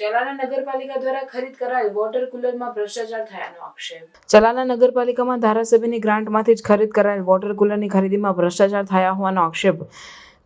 ચલાલા નગરપાલિકા દ્વારા ખરીદ કરાયેલ વોટર કુલરમાં ભ્રષ્ટાચાર થયાનો આક્ષેપ. ચલાના નગરપાલિકામાં ધારાસભ્યની ગ્રાન્ટમાંથી જ ખરીદ કરાયેલ વોટર કુલરની ખરીદીમાં ભ્રષ્ટાચાર થયા હોવાનો આક્ષેપ.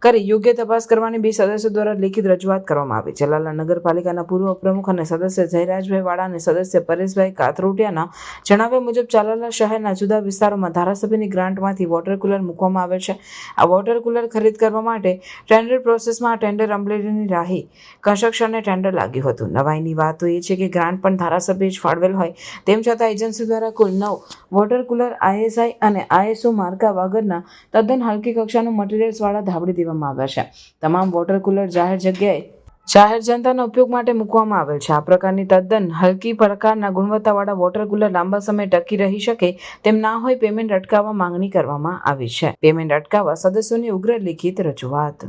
કરી યોગ્ય તપાસ કરવાની બે સદસ્યો દ્વારા લેખિત રજૂઆત કરવામાં આવી. જલાલા નગરપાલિકાના પૂર્વ પ્રમુખ અને સદસ્ય જયરાજભાઈ વાળા અને સદસ્ય પરેશભાઈ કાતરોટિયાના જણાવ્યા મુજબ ચાલાલા શહેરના જુદા વિસ્તારોમાં ધારાસભ્યની ગ્રાન્ટમાંથી વોટર કુલર મૂકવામાં આવે છે. આ વોટર કુલર ખરીદ કરવા માટે ટેન્ડર પ્રોસેસમાં ટેન્ડર અમલેરીની રાહી કન્સ્ટ્રક્શનને ટેન્ડર લાગ્યું હતું. નવાઈની વાત તો એ છે કે ગ્રાન્ટ પણ ધારાસભ્યે જ ફાળવેલ હોય. તેમ છતાં એજન્સી દ્વારા કુલ નવ વોટર કુલર આઈએસઆઈ અને આઈએસઓ માર્કા વગરના તદ્દન હલકી કક્ષાનું મટીરિયલ્સવાળા ધાબળી દેવામાં આવ્યા છે. તમામ વોટર કુલર જાહેર જગ્યાએ જાહેર જનતાના ઉપયોગ માટે મૂકવામાં આવેલ છે. આ પ્રકારની તદ્દન હલકી પ્રકારના ગુણવત્તાવાળા વોટર કુલર લાંબા સમય ટકી રહી શકે તેમ ના હોય પેમેન્ટ અટકાવવા માંગણી કરવામાં આવી છે. પેમેન્ટ અટકાવવા સદસ્યોની ઉગ્ર લિખિત રજૂઆત.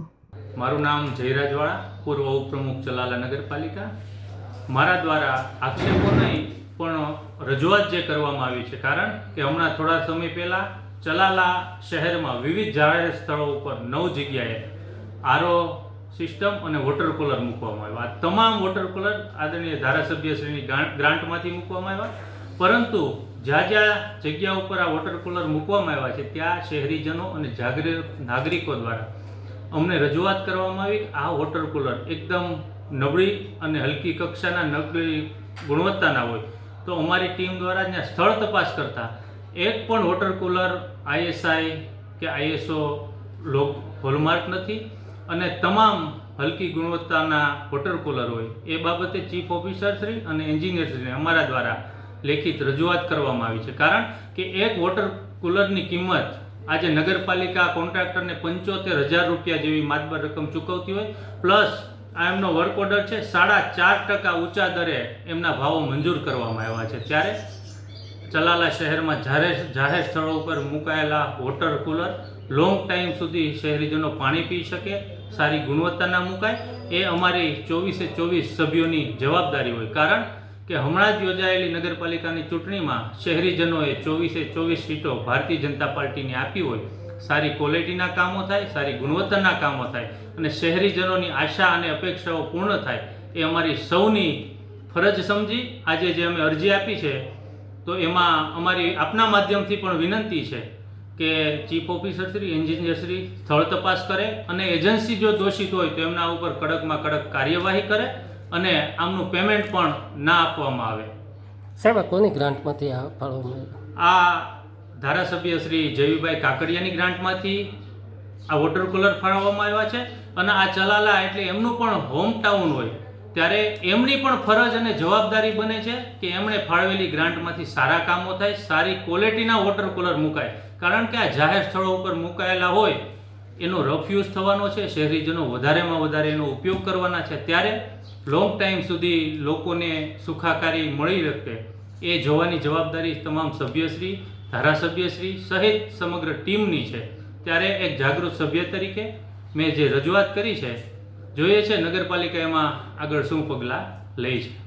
મારું નામ જયરાજવાળા, પૂર્વ ઉપપ્રમુખ ચલાલા નગરપાલિકા. મારા દ્વારા આક્ષેપો નહીં, પણ રજૂઆત જે કરવામાં આવી છે, કારણ કે હમણાં થોડા સમય પહેલાં ચલાલા શહેરમાં વિવિધ જાહેર સ્થળો ઉપર નવ જગ્યાએ આરઓ સિસ્ટમ અને વોટર કુલર મૂકવામાં આવ્યા. આ તમામ વોટર કુલર આદરણીય ધારાસભ્યશ્રીની ગ્રાન્ટ ગ્રાન્ટમાંથી મૂકવામાં આવ્યા. પરંતુ જ્યાં જ્યાં જગ્યા ઉપર આ વોટર કુલર મૂકવામાં આવ્યા છે, ત્યાં શહેરીજનો અને જાગૃત નાગરિકો દ્વારા અમને રજૂઆત કરવામાં આવી. આ વોટર કુલર એકદમ નબળી અને હલકી કક્ષાના નબળી ગુણવત્તાના હોય તો અમારી ટીમ દ્વારા ત્યાં સ્થળ તપાસ કરતા એક પણ વોટર કુલર આઈએસઆઈ કે આઈએસઓ લોક હોલમાર્ક નથી અને તમામ હલકી ગુણવત્તાના વોટર કુલર હોય, એ બાબતે ચીફ ઓફિસર શ્રી અને એન્જિનિયર શ્રીને અમારા દ્વારા લેખિત રજૂઆત કરવામાં આવી છે. કારણ કે એક વોટર કુલરની કિંમત આજે નગરપાલિકા કોન્ટ્રાક્ટરને પંચોતેર હજાર રૂપિયા જેવી માતબર રકમ ચૂકવતી હોય, પ્લસ આ એમનો વર્ક ઓર્ડર છે, સાડા ચાર ટકા ઊંચા દરે એમના ભાવો મંજૂર કરવામાં આવ્યા છે. ત્યારે ચલાલા શહેરમાં જાહેર જાહેર સ્થળો ઉપર મુકાયેલા વોટર કુલર લોંગ ટાઈમ સુધી શહેરીજનો પાણી પી શકે, સારી ગુણવત્તાના મુકાય, એ અમારી ચોવીસે ચોવીસ સભ્યોની જવાબદારી હોય. કારણ કે હમણાં જ યોજાયેલી નગરપાલિકાની ચૂંટણીમાં શહેરીજનોએ ચોવીસે ચોવીસ સીટો ભારતીય જનતા પાર્ટીને આપી હોય. સારી ક્વોલિટીના કામો થાય, સારી ગુણવત્તાના કામો થાય અને શહેરીજનોની આશા અને અપેક્ષાઓ પૂર્ણ થાય, એ અમારી સૌની ફરજ સમજી. આજે જે અમે અરજી આપી છે તો એમાં અમારી આપના માધ્યમથી પણ વિનંતી છે કે chief officer Shri engineer Shri સ્થળ તપાસ કરે અને એજન્સી જો દોષિત હોય તો એમના ઉપર કડકમાં કડક કાર્યવાહી કરે અને આમનું પેમેન્ટ પણ ના આપવામાં આવે. સાહેબ કોની ગ્રાન્ટમાંથી આ ધારાસભ્ય શ્રી જયવીભાઈ કાકડિયાની ગ્રાન્ટમાંથી આ વોટર કુલર ફાળવવામાં આવ્યા છે અને આ ચલાલા એટલે એમનું પણ હોમ ટાઉન હોય. ત્યારે એમની પણ ફરજ અને જવાબદારી બને છે કે એમણે ફાળવેલી ગ્રાન્ટમાંથી સારા કામો થાય, સારી ક્વોલિટીના વોટર કુલર મુકાય. કારણ કે આ જાહેર સ્થળો ઉપર મુકાયેલા હોય, એનો રફ યુઝ થવાનો છે, શહેરીજનો વધારેમાં વધારે એનો ઉપયોગ કરવાના છે. ત્યારે લોંગ ટાઈમ સુધી લોકોને સુખાકારી મળી શકે એ જોવાની જવાબદારી તમામ સભ્યશ્રી, ધારાસભ્યશ્રી સહિત સમગ્ર ટીમની છે. ત્યારે એક જાગૃત સભ્ય તરીકે મેં જે રજૂઆત કરી છે જોઈએ છે નગરપાલિકા એમાં આગળ શું પગલાં લે છે.